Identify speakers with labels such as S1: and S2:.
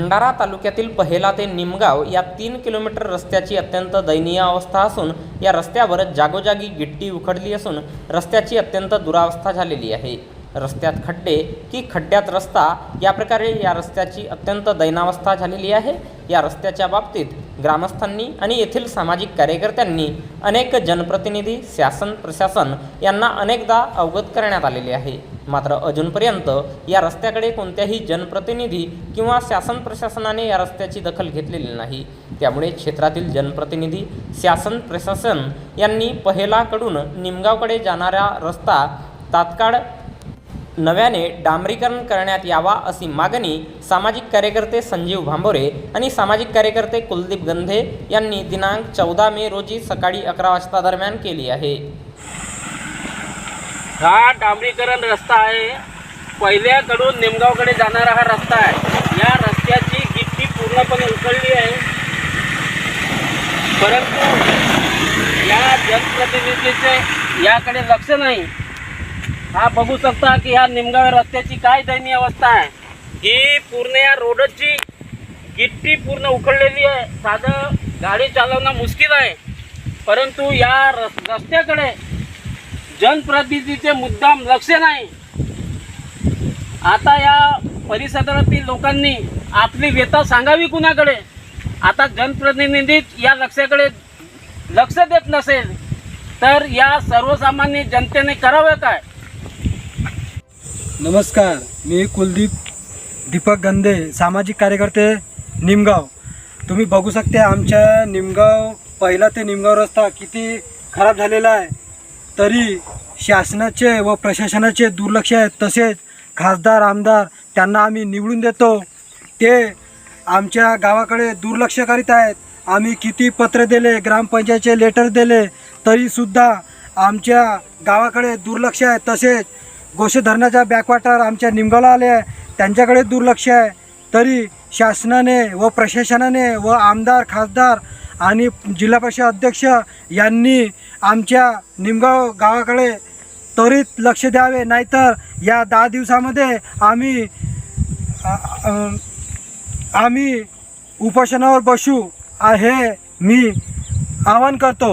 S1: भंडारा तालुक्यातील पहेला ते निमगाव या तीन किलोमीटर रस्त्याची अत्यंत दयनीय अवस्था असून या रस्त्यावर जागोजागी गिट्टी उखडली असून रस्त्याची अत्यंत दुरावस्था झालेली आहे. रस्त्यात खड्डे की खड्ड्यात रस्ता या प्रकारे या रस्त्याची अत्यंत दैनावस्था झालेली आहे. या रस्त्याच्या बाबतीत ग्रामस्थांनी आणि येथील सामाजिक कार्यकर्त्यांनी अनेक जनप्रतिनिधी शासन प्रशासन यांना अनेकदा अवगत करण्यात आलेले आहे. मात्र अजूनपर्यंत या रस्त्याकडे कोणत्याही जनप्रतिनिधी किंवा शासन प्रशासनाने या रस्त्याची दखल घेतलेली नाही. त्यामुळे क्षेत्रातील जनप्रतिनिधी शासन प्रशासन यांनी पहेलाकडून निमगावकडे जाणारा रस्ता तात्काळ नव्याने डांबरीकरण करण्यात यावा अशी मागणी सामाजिक कार्यकर्ते संजीव भांबोरे आणि सामाजिक कार्यकर्ते कुलदीप गंधे यांनी दिनांक चौदा मे रोजी सकाळी अकरा वाजता दरम्यान केली आहे.
S2: हा डांबरीकरण रस्ता आहे. पहिल्याकडून निमगावकडे जाणारा हा रस्ता आहे. या रस्त्याची गिट्टी पूर्णपणे उकळली आहे. परंतु या जनप्रतिनिधीचे याकडे लक्ष नाही. हा बघू शकता की ह्या निमगाव रस्त्याची काय दयनीय अवस्था आहे. ही पूर्ण या रोडची गिट्टी पूर्ण उकळलेली आहे. साधं गाडी चालवणं मुश्किल आहे. परंतु या रस्त्याकडे जनप्रतिनिधीचे मुद्दाम लक्ष नाही. आता या परिसरातील लोकांनी आपली व्यथा सांगावी कुणाकडे? आता जनप्रतिनिधी या लक्षाकडे लक्ष देत नसेल तर या सर्वसामान्य जनतेने करावं काय?
S3: नमस्कार मी कुलदीप दीपक गंदे सामाजिक कार्यकर्ते निमगाव. तुम्ही बघू शकते आमच्या निमगाव पहिला ते निमगाव रस्ता किती खराब झालेला आहे. तरी शासनाचे व प्रशासनाचे दुर्लक्ष आहे तसेच खासदार आमदार त्यांना आम्ही निवडून देतो. ते आमच्या गावाकडे दुर्लक्ष करीत आहेत. आम्ही किती पत्र दिले ग्रामपंचायतचे लेटर दिले तरीसुद्धा आमच्या गावाकडे दुर्लक्ष आहे. तसेच गोसे धरणाचा बॅकवॉटर आमच्या निमगावला आले आहे. त्यांच्याकडे दुर्लक्ष आहे. तरी शासनाने व प्रशासनाने व आमदार खासदार आणि जिल्हा परिषद अध्यक्ष यांनी आमच्या निमगाव गावाकडे त्वरित लक्ष द्यावे नाहीतर या दहा दिवसामध्ये आम्ही आम्ही उपोषणावर बसू हे मी आवाहन करतो.